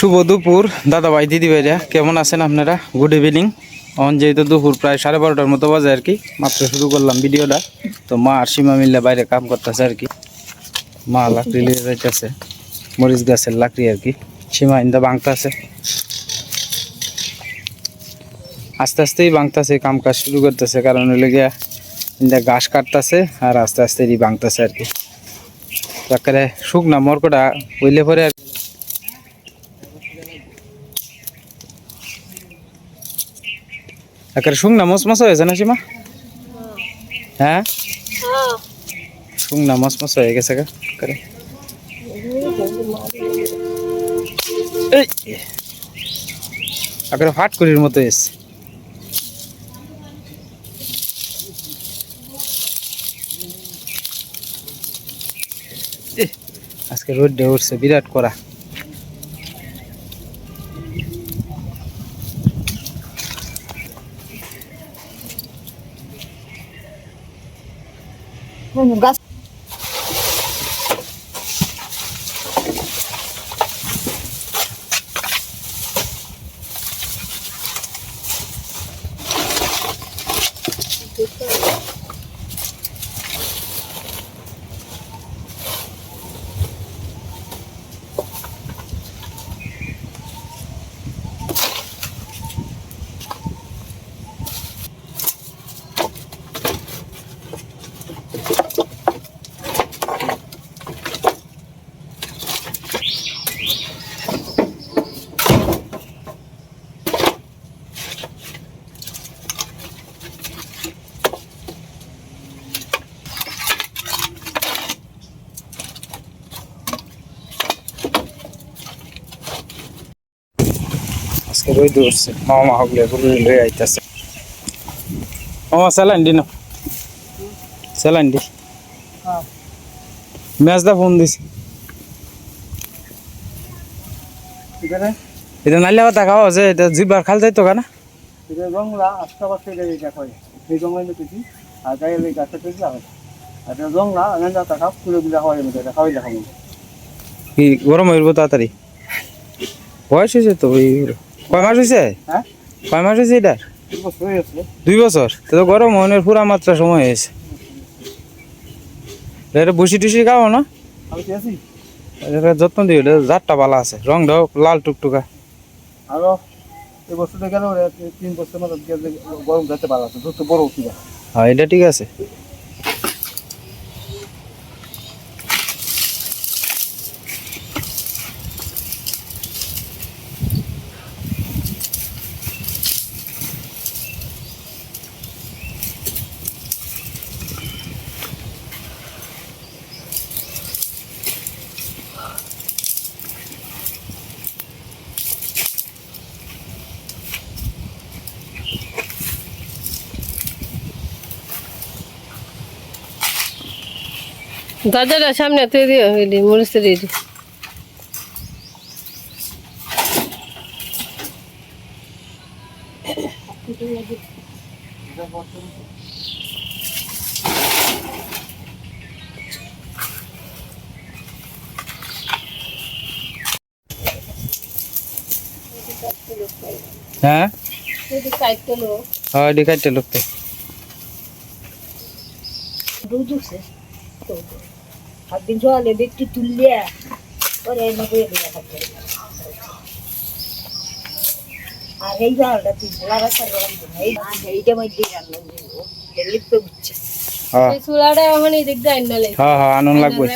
শুভ দুপুর দাদা ভাই দিদি ভাইরা কেমন আছেন আপনারা? গুড ইভিনিং অন যেহেতু দুপুর প্রায় সাড়ে বারোটার মতো বাজে আর কি, মাত্র শুরু করলাম ভিডিওটা, তো মা আর সীমা মিললে বাইরে কাম করতেছে আর কি। মা লাকড়ি লিয়ে যাইতেছে, মরিচ গাছের লাকড়ি আর কি। সীমা ইন্দা বাংতাছে। আস্তে আস্তেই বাংতাছে কাম কাজ শুরু করতেছে, কারণ হইলে গিয়া ইন্দা ঘাস কাটতেছে আর আস্তে আস্তে বাংতাছে আর কি। তারপরে শুকনা মরকটা হইলে পরে আর একেবারে শুকনা মসমস হয়েছে না সীমা? হ্যাঁ? শুকনা মসমস হয়ে গেছে গা একেবারে। ফাট করির মতো এহ, আজকে রোদ উঠছে বিরাট করা। গাছ রোদ উঠছে মামা হগলে গুলো লয়ে আইতাছে। মামা স্যালাইন দি না স্যালাইন দি। ম্যাচ দা ফোন দিছি। এটা নাইলে কথা খাওয়া আছে এটা জিবার খাল যাইতো কেনা এটা জংলা আশপাশে হয় এই জংলা কি আর গায়ে গাছে হয়। আর এটা জংলা আনন্দা টাকা ফুলে দিলে হয় মতো এটা খাওয়াই কি গরম হইব তাড়াতাড়ি? বয়স হয়েছে তো ওই কয় মাস হয়েছে হ্যাঁ? কয় মাস হয়েছে এটা? দুই বছর তো গরম হওয়ার পুরা মাত্রা সময় হয়েছে। এটা বসি টুসি খাও না? যত্ন দিও জাতটা ভালো আছে। রংটাও লাল টুকটুকা। আরও এই বছরটা গেল তিন বছর মতো গরম যাতে ভালো আছে যত বড় উঠি হ্যাঁ এটা ঠিক আছে। দরজাটা সামনে তুই দিও এডি মরিচ দিও। হ্যাঁ? হ্যাঁ লোকতে দুধ হাত দিন জলে ব্যক্তি তুললিয়া পরে এনে বয়ে দিয়ে থাকবে আর এই জলটা তুই লাগাতে এই এইটা মধ্যে রান্না হ্যাঁ। হ্যাঁ হ্যাঁ আনন্দ লাগবে।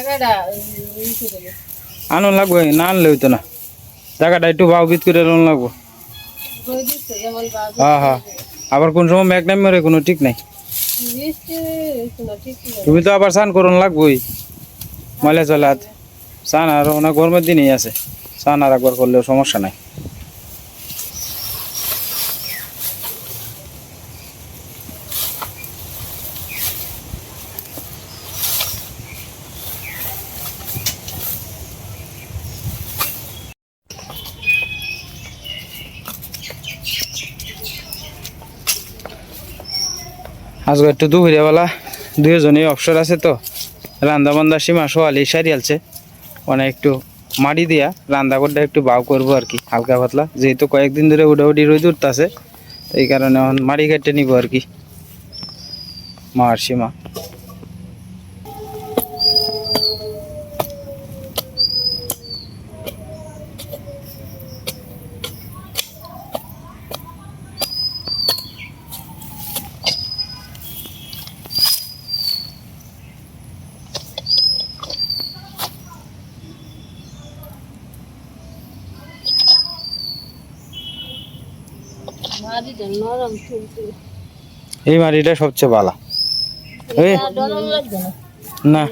না আনলে হইতো না। জায়গাটা একটু ভাও বিত করে লোন লাগবো। হয়ে হ্যাঁ। আবার কোন সময় মেঘ নাম মেরে কোনো ঠিক নাই। তুমি তো আবার স্নান করুন লাগবোই। ময়লা হাত স্নান আর অনেক গরমের দিনেই আছে। স্নান আর একবার করলেও সমস্যা নাই। আজকে একটু দুপুরিয়াবেলা দুজনেই অবসর আছে তো। রান্দা বান্দা সীমা সোয়ালি সারি আলছে। মানে একটু মাটি দিয়া রান্দা করতে একটু বাউ করব আর কি, হালকা পাতলা। যেহেতু কয়েকদিন ধরে উডাউডি রোদ উঠতেছে, এই কারণে এখন মাটি কেটে নিব আর কি। মার সীমা। মাটিটা নরম তুলতুলে এই মাটিটা সবচেয়ে ভালো এই ডরম লাগবে না?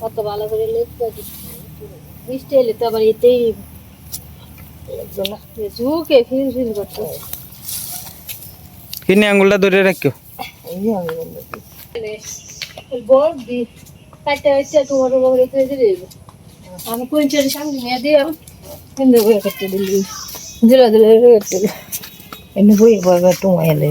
কত ভালো করে দিচ্ছি বৃষ্টি এলে তো আবার এতেই না ঝুঁকে ফিল ফিল করতে কিনে আঙ্গুলটা ধরে রাখো। বল দি কাটতে হচ্ছে তোমার বাবা রেখে দিলে আমি কোনটার সামনে নিয়ে দিয়ে কিন্তু বই কাটতে দিলি। দিলা দিলে। এমনি বই বই তোমায় এলে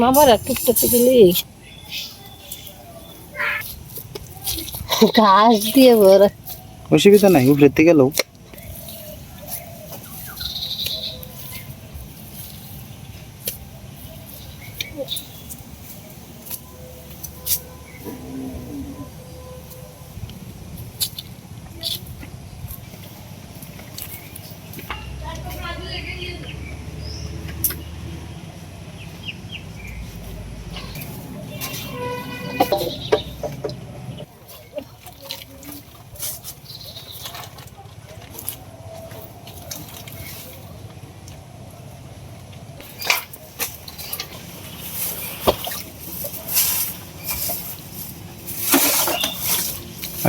মামার টুকটাতে গেলে ঘাস দিয়ে বড় অসুবিধা নাই উপরের থেকে লোক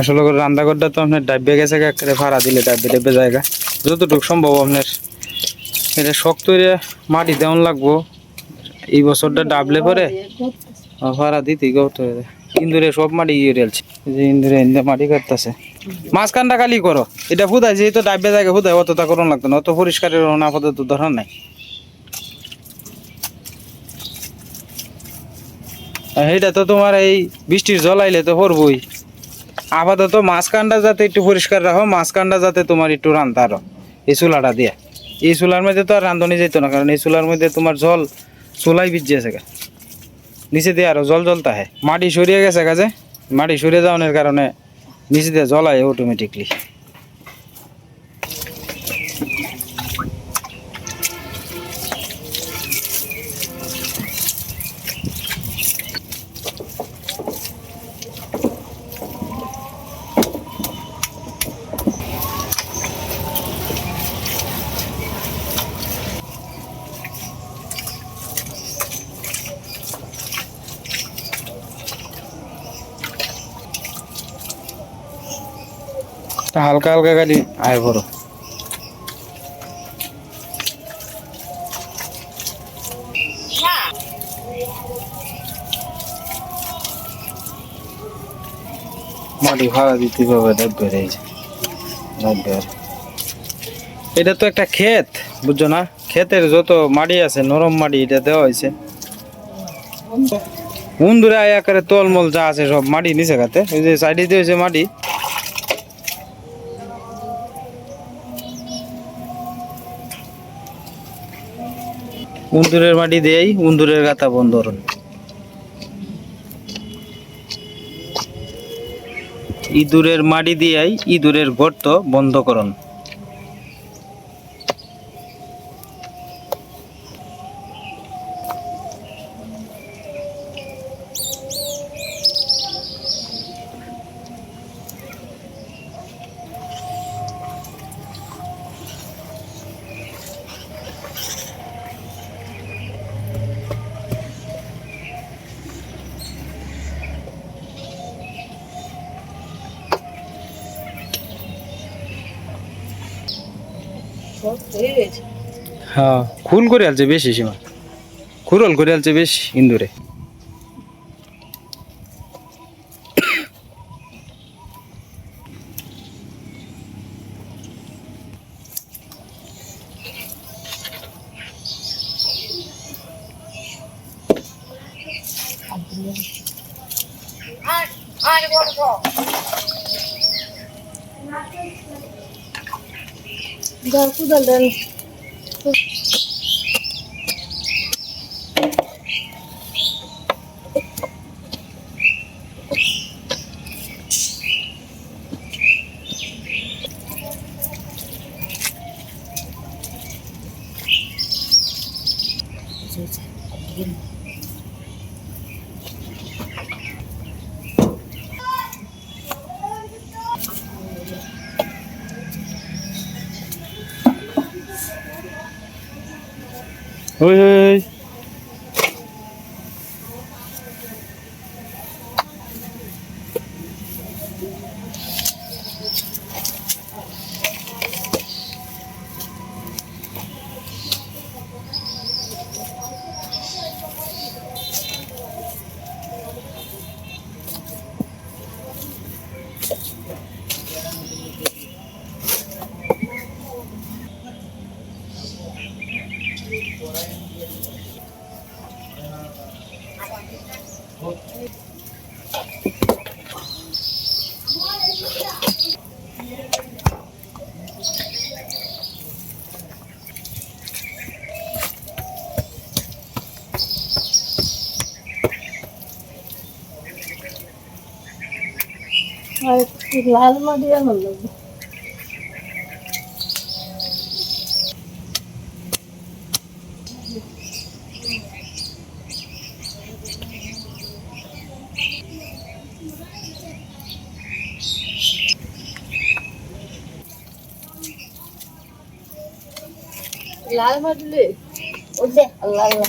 আসলে রান্নাঘরটা তো আপনার ডাব্বে গেছে একেবারে ভাড়া দিলে ডাব্বে ডাব্বে জায়গা। যতটুকু সম্ভব আপনার এটা শক্ত মাটি দেওয়ান লাগবো। এই বছরটা ডাবলে পরে ভাড়া দিতেই গত ইন্দুরে সব মাটি ইয়ে রেলছে ইন্দুরে ইন্দে মাটি কাটতেছে। মাঝখানটা খালি করো, এটা ফুদাই যেহেতু ডাব্বে জায়গা ফুদাই অতটা করুন লাগতো না, অত পরিষ্কারের আপাতত ধরার নাই। এইটা তো তোমার এই বৃষ্টির জল আইলে তো পড়বই। আপাতত মাঝখানটা যাতে একটু পরিষ্কার রাখো, মাঝখানটা যাতে তোমার একটু রান্ধতে আরও। এই চুলাটা দিয়ে। এই চুলার মধ্যে তো আর রান্ধনি যেত না, কারণ এই চুলার মধ্যে তোমার জল চুলাই ভিজিয়েছে গা। নিচে দিয়ে আরও জল জল তাহে মাটি সরিয়ে গেছে কাজে মাটি সরিয়ে যাওয়ানোর কারণে নিচে দিয়ে জলায় অটোমেটিকলি হালকা খালি আয় ভরো মাটি ভাড়া দিতে আর এটা তো একটা ক্ষেত, বুঝছ না? ক্ষেতের যত মাটি আছে, নরম মাটি এটা দেওয়া হয়েছে। বন্ধুরা আকারে তলমল যা আছে সব মাটি নিচে খাতে। ওই যে সাইডে দিয়েছে মাটি। উন্দুরের মাটি দিয়েই উন্দুরের গাতা বন্ধ করুন। ইঁদুরের মাটি দিয়াই ইঁদুরের গর্ত বন্ধ খুল করে আলছে বেশি সীমা। খুরল করে আলছে বেশি ইন্দুরে। কুদাল দেন ওই ওই, লাল আনো লাগবে লাল মাটি লে ওদে আল্লাহ আল্লাহ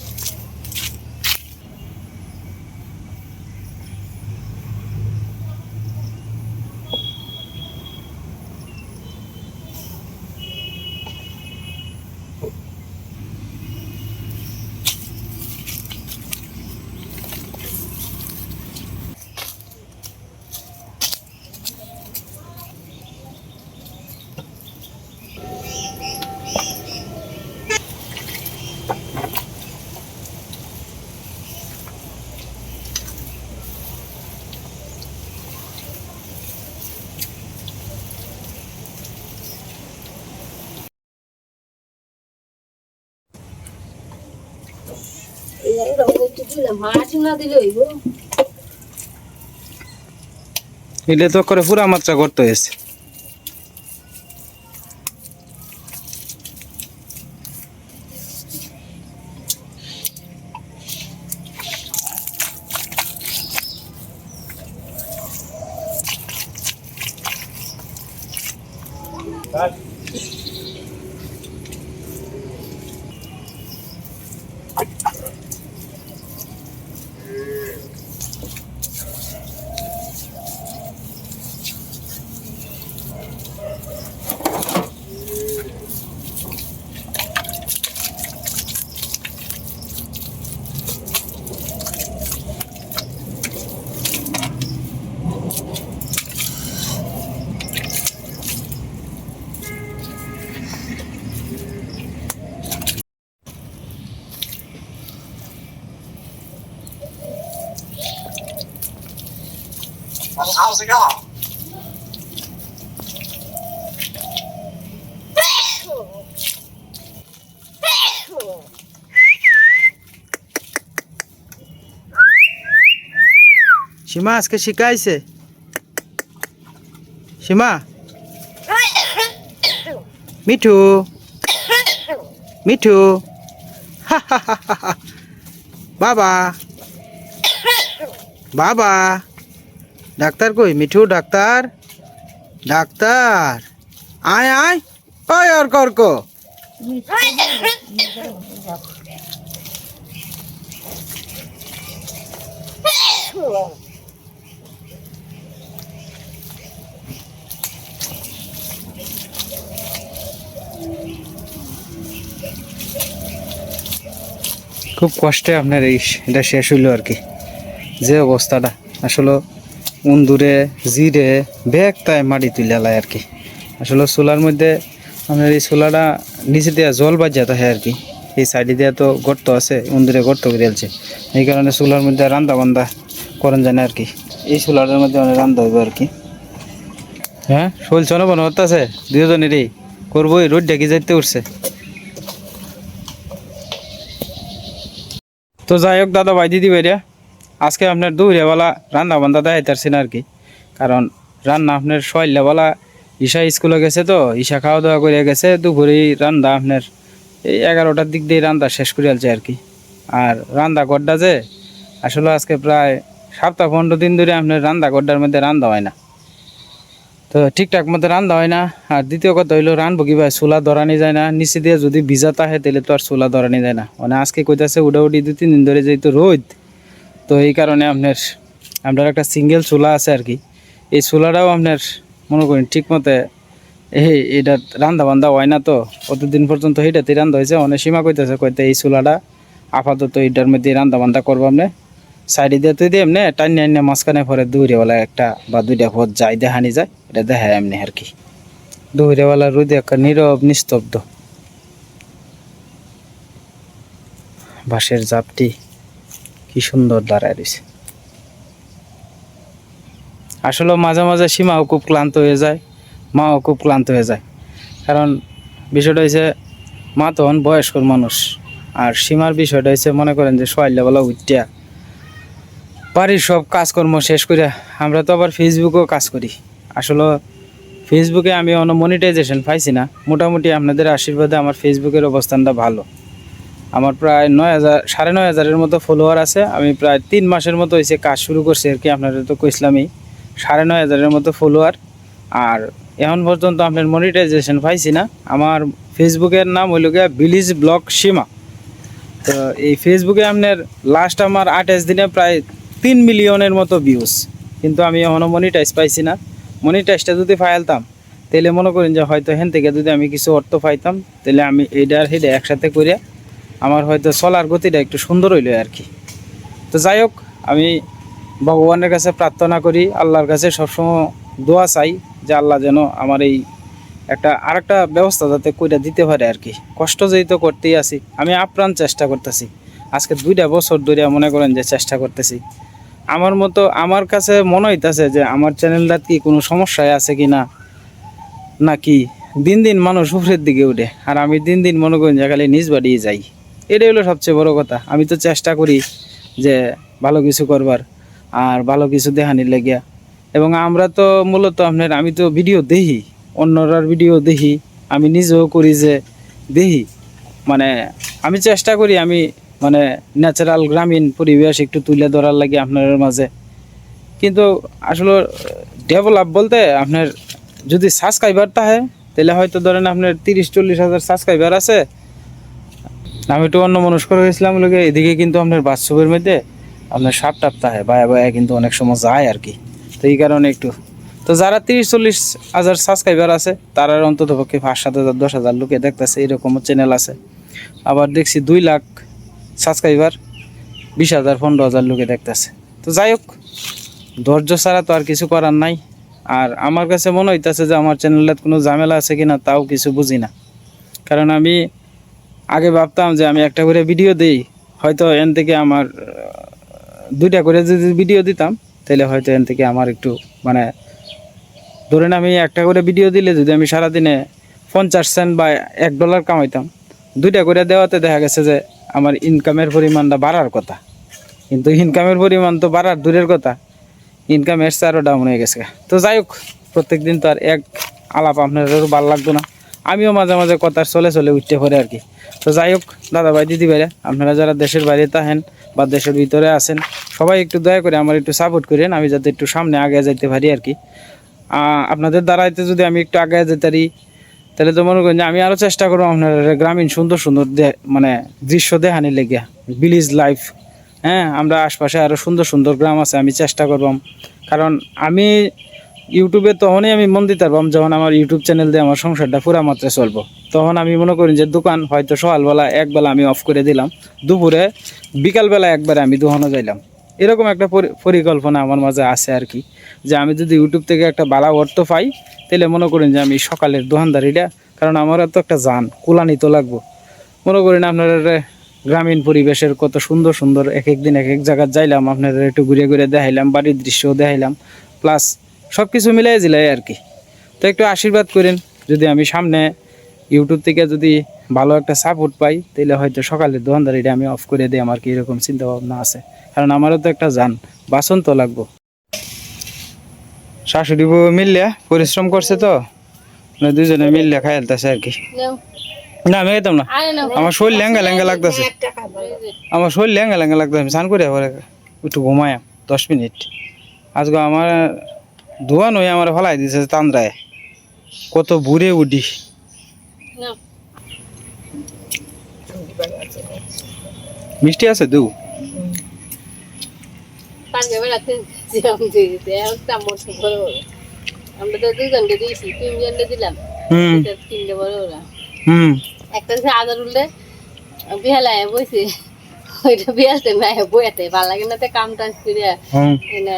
এলে তো করে পুরা মাত্রা করতে হয়েছে। সীমা আজকে শিখাইছে। সীমা মিঠু। মিঠু। বাবা। বাবা। ডাক্তার কই? মিঠু, ডাক্তার? ডাক্তার। আয় আয়। ওই অর্ক অর্ক। খুব কষ্টে আপনার এই এটা শেষ হইল আর কি। যে অবস্থাটা। আসলে উন্দুরে, জিরে, ব্যাগ তাই মাটি তুলে লাই আর কি। আসলে চুলার মধ্যে আপনার এই চুলাটা নিচে দিয়ে জল বাজিয়া থাকে আর কি। এই সাইডে দিয়ে তো গর্ত আছে, উন্দুরে গর্ত করে আছে এই কারণে চুলার মধ্যে রান্দা বান্দা করেন জানে আর কি। এই চুলাটার মধ্যে অনেক রান্দা হইব আর কি। হ্যাঁ চলছে না মনে হচ্ছে দুজনেরই করব রোদ ডেকে যাইতে উঠছে। তো যাই হোক, দাদা ভাই, দিদি ভাইরা। আজকে আপনার দুপুরেবেলা রান্না বান্ধা দেখাইতেছি না আর কি। কারণ রান্না আপনার সয়লাবেলা ঈশা স্কুলে গেছে তো, ঈশা খাওয়া দাওয়া করে গেছে দুপুরে রান্না আপনার এই এগারোটার দিক দিয়ে রান্না শেষ করে আলছে আর কি। আর রান্না গড্ডা যে, আসলে আজকে প্রায় সপ্তাহ পনেরো দিন ধরে আপনার রান্না গড্ডার মধ্যে রান্না হয় না। তো ঠিকঠাক মতো রান্না হয় না। আর দ্বিতীয় কথা হইল, রানবো কি ভাই চুলা ধরানি যায় না। নিচে দিয়ে যদি ভিজা থাকে, তাহলে তো আর চুলা ধরানি যায় না। মানে আজকে কইতাছে উডা উডি দু তিন দিন ধরে যেহেতু রোদ তো এই কারণে আপনার আপনার একটা সিঙ্গেল চুলা আছে আর কি। এই চুলাটাও আপনার, মনে করেন ঠিক মতে এই এটা রান্দা বান্ধা হয় না তো। অতদিন পর্যন্ত এইটাতেই রান্দা হয়েছে, অনেক সীমা কইতেছে, কইতে এই চুলাটা আপাতত এটার মধ্যে রান্দা বান্ধা করব আপনি। সাইডে দিয়ে তুই দিয়ে এমনি টাইনে এনে মাঝখানে পরে দৌড়েওয়ালা একটা বা দুইটা পথ যাই দেখানি যায়, এটা দেখায় এমনি আর কি। দৌড়েওয়ালা রোদে একটা নীরব, নিস্তব্ধ। বাঁশের জাপটি। কি সুন্দর দাঁড়ায় রয়েছে আসলে মাঝে মাঝে সীমাও খুব ক্লান্ত হয়ে যায়, মাও খুব ক্লান্ত হয়ে যায়। কারণ বিষয়টা হয়েছে মা তখন বয়স্কর মানুষ, আর সীমার বিষয়টা হচ্ছে মনে করেন যে সোয়াইলাবেলা উঠিয়া বাড়ির সব কাজকর্ম শেষ করে আমরা তো আবার ফেসবুকেও কাজ করি। আসলে ফেসবুকে আমি অন্য মনিটাইজেশন পাইছি না, মোটামুটি আপনাদের আশীর্বাদে আমার ফেসবুকের অবস্থানটা ভালো। আমার প্রায় নয় হাজার, সাড়ে নয় হাজারের মতো ফলোয়ার আছে। আমি প্রায় তিন মাসের মতো হয়েছে কাজ শুরু করছি আর কি, আপনাদের তো কইসলামই। সাড়ে নয় হাজারের মতো ফলোয়ার আর এখন পর্যন্ত আপনার মনিটাইজেশন পাইছি না। আমার ফেসবুকের নাম হইল গিয়া ভিলিজ ব্লক সীমা তো এই ফেসবুকে আপনার লাস্ট আমার আঠাশ দিনে প্রায় তিন মিলিয়নের মতো ভিউজ কিন্তু আমি এখনও মনিটাইজ পাইছি না। মনিটাইজটা যদি ফাইলতাম তাহলে মনে করেন যে হয়তো হেন থেকে যদি আমি কিছু অর্থ পাইতাম তাহলে আমি এইটার হেডে একসাথে করে আমার হয়তো চলার গতিটা একটু সুন্দর হইল আর কি। তো যাই হোক, আমি ভগবানের কাছে প্রার্থনা করি, আল্লাহর কাছে সবসময় দোয়া চাই যে আল্লাহ যেন আমার এই একটা আরেকটা ব্যবস্থা যাতে কইরা দিতে পারে আর কি। কষ্ট যেহেতু করতেই আছি, আমি আপ্রাণ চেষ্টা করতেছি। আজকে দুইটা বছর ধরে মনে করেন যে চেষ্টা করতেছি। আমার মতো, আমার কাছে মনে হইতাছে যে আমার চ্যানেলটা কি কোনো সমস্যায় আছে কি না নাকি দিন দিন মানুষ উপরের দিকে উঠে, আর আমি দিন দিন মনে করেন যে খালি নিজ বাড়িয়ে যাই। এটাই হলো সবচেয়ে বড় কথা। আমি তো চেষ্টা করি যে ভালো কিছু করবার আর ভালো কিছু দেখানির লেগিয়া। এবং আমরা তো মূলত আপনার, আমি তো ভিডিও দেখি, অন্যরার ভিডিও দেখি, আমি নিজেও করি যে দেখি। মানে আমি চেষ্টা করি, আমি মানে ন্যাচারাল গ্রামীণ পরিবেশ একটু তুলে ধরার লাগে আপনার মাঝে। কিন্তু আসলে ডেভেলপ বলতে আপনার যদি সাবস্ক্রাইবার থাকে তাহলে হয়তো ধরেন আপনার তিরিশ, চল্লিশ হাজার সাবস্ক্রাইবার আছে আমি একটু অন্য মানুষ করে গেছিলাম লোকে এদিকে কিন্তু আপনার বাস্তবের মধ্যে আপনার সাপ টাপ থাকে বায়া বায়া কিন্তু অনেক সময় যায় আর কি। তো এই কারণে একটু। তো যারা তিরিশ চল্লিশ হাজার সাবস্ক্রাইবার আছে, তারা অন্তত পক্ষে পাঁচ সাত হাজার, দশ হাজার লোকে দেখতেছে এরকম চ্যানেল আছে। আবার দেখছি দুই লাখ সাবস্ক্রাইবার বিশ হাজার, পনেরো হাজার লোকে দেখতেছে। তো যাই হোক, ধৈর্য ছাড়া তো আর কিছু করার নাই। আর আমার কাছে মনে হইতেছে যে আমার চ্যানেলে কোনো ঝামেলা আছে কিনা, তাও কিছু বুঝি না। কারণ আমি আগে ভাবতাম যে আমি একটা করে ভিডিও দিই। হয়তো এন থেকে আমার দুইটা করে যদি ভিডিও দিতাম, তাহলে হয়তো এন থেকে আমার একটু মানে ধরেন আমি একটা করে ভিডিও দিলে যদি আমি সারাদিনে পঞ্চাশ সেন্ট বা এক ডলার কামাইতাম, দুইটা করে দেওয়াতে দেখা গেছে যে আমার ইনকামের পরিমাণটা বাড়ার কথা। কিন্তু ইনকামের পরিমাণ তো বাড়ার দূরের কথা। ইনকাম এসছে আরও ডাউন হয়ে গেছে। তো যাই হোক প্রত্যেক দিন তো আর এক আলাপ আপনাদেরও ভালো লাগতো না। আমিও মাঝে মাঝে কথার চলে চলে উঠতে পারে আর কি। তো যাই হোক দাদা ভাই দিদি ভাইরা আপনারা যারা দেশের বাইরে থাকেন বা দেশের ভিতরে আছেন, সবাই একটু দয়া করে আমার একটু সাপোর্ট করেন, আমি যাতে একটু সামনে আগে যাইতে পারি আর কি। আপনাদের দ্বারাইতে যদি আমি একটু আগে যেতে পারি, তাহলে তো মনে করেন যে আমি আরও চেষ্টা করব আপনার গ্রামীণ সুন্দর সুন্দর মানে দৃশ্য দেখানি লেগে ভিলেজ লাইফ হ্যাঁ আমরা আশপাশে আরও সুন্দর সুন্দর গ্রাম আছে, আমি চেষ্টা করবাম কারণ আমি ইউটিউবে তখনই আমি মন দিতে পারবাম যখন আমার ইউটিউব চ্যানেল দিয়ে আমার সংসারটা পুরা মাত্রা চলবো। তখন আমি মনে করি যে দোকান হয়তো সকালবেলা একবেলা আমি অফ করে দিলাম, দুপুরে বিকালবেলা একবারে আমি দোকানও যাইলাম। এরকম একটা পরি- পরিকল্পনা আমার মাঝে আছে আর কি, যে আমি যদি ইউটিউব থেকে একটা বালা অর্থ পাই তাহলে মনে করেন যে আমি সকালের দোকানদারিটা, কারণ আমার তো একটা যান, কুলানি তো লাগবো। মনে করেন আপনারা গ্রামীণ পরিবেশের কত সুন্দর সুন্দর এক এক দিন এক এক জায়গায় যাইলাম আপনারা একটু ঘুরে ঘুরে দেখাইলাম, বাড়ির দৃশ্যও দেখাইলাম প্লাস সব কিছু মিলাই জিলাই আর কি। তো একটু আশীর্বাদ করেন যদি আমি সামনে ইউটিউব থেকে যদি ভালো একটা সাপোর্ট পাই তাহলে হয়তো সকালের দোকানদারিটা আমি অফ করে দিই আমার কি এরকম চিন্তা ভাবনা আছে? কারণ আমারও তো একটা যান বাসন তো লাগবো। শাশুড়ি বউ মিললে পরিশ্রম করছে তো দুজনে মিললে খাইলতেছে আর কি। না আমি খাইতাম না। আমার শরীর ল্যাঙ্গা ল্যাঙ্গা লাগতেছে। আমার শরীর ল্যাঙ্গা ল্যাঙ্গা লাগতেছে আমি স্নান করে একটু ঘুমায় দশ মিনিট। আজকে আমার ধোয়া নই আমার ফলাই দিছে তান্দ্রায়। কত বুড়ে উঠি। মিষ্টি আছে দু? আমরা তো দুজনকে দিয়েছি তিনজনকে দিলাম। তিনটে বড় হুম। একটা হচ্ছে আদার উল্লে বিহালায় বইছে। ওইটা বিহালতে না বইয়াতে ভালো লাগে না তো কাম টাজ করে হুম। এনে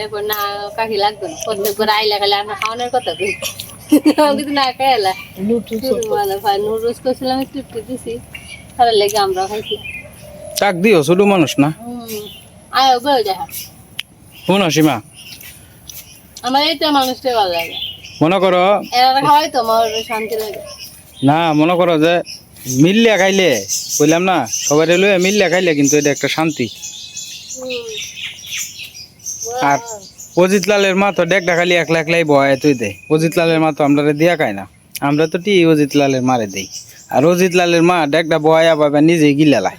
এরপর না কাকি লাগতো না। প্রত্যেক করে আইলা খালি আমরা খাওয়ানোর কথা কই। কিন্তু না খাইলা মানে ভাই নুডলস করছিলাম একটু একটু দিছি। তাহলে লেগে আমরা খাইছি। চাক দিও ছোট মানুষ না। হুম। আয় বই দেখা শুনো সীমা আমার এইটা মানুষটাই ভালো লাগে। মনে করো এরা খাওয়াই তো আমার শান্তি লাগে। না মনে করো যে মিললে খাইলে বললাম না সবাই লইয়া মিললে খাইলে কিন্তু এটা একটা শান্তি। আর অজিত লালের মা তো ডেকটা খালি একলা একলাই বয় তুই দে। অজিত লালের মা তো আমরা দিয়া খাই না। আমরা তো টি অজিত লালের মারে দেই। আর অজিত লালের মা ডেকটা বয়া পাবে নিজে গিলালা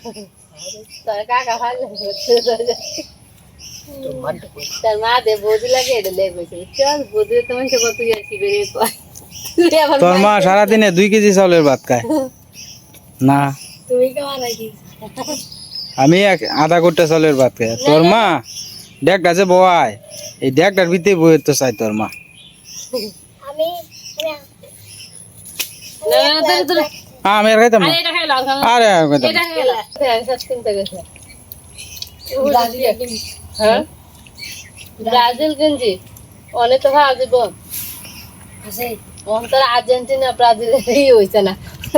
তার মা সারাদিনে দুই কেজি চাউলের ভাত খায়। না। আমি আধা কোটা চাউলের ভাত খাই। তোর মা ডেকটা যে বয়। এই ডেকটার ভিতরে বইয়ের তো চাই তোর মা। আমি না না ধরে ধরে হ্যাঁ আর খাইতাম আরে হ্যাঁ গেছে। হ্যাঁ? ব্রাজিল গেঞ্জি অনেক তো অন্তর আর্জেন্টিনা ব্রাজিল এই হইছে না।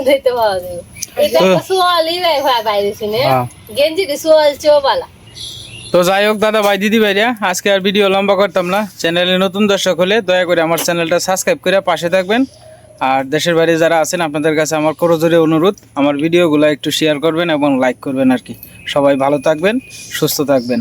দেখতে ভালো দিব এটা তো- সোয়ালই ভাই ভাই বাইরে শুনে। হ্যাঁ। গেঞ্জি দি সোয়াল চোবালা। তো যাই হোক, দাদা ভাই, দিদি ভাইরা, আজকে আর ভিডিও লম্বা করতাম না। চ্যানেলে নতুন দর্শক হলে দয়া করে আমার চ্যানেলটা সাবস্ক্রাইব করে পাশে থাকবেন। আর দেশের বাইরে যারা আছেন, আপনাদের কাছে আমার করজোরে অনুরোধ, আমার ভিডিওগুলো একটু শেয়ার করবেন এবং লাইক করবেন আর কি। সবাই ভালো থাকবেন, সুস্থ থাকবেন।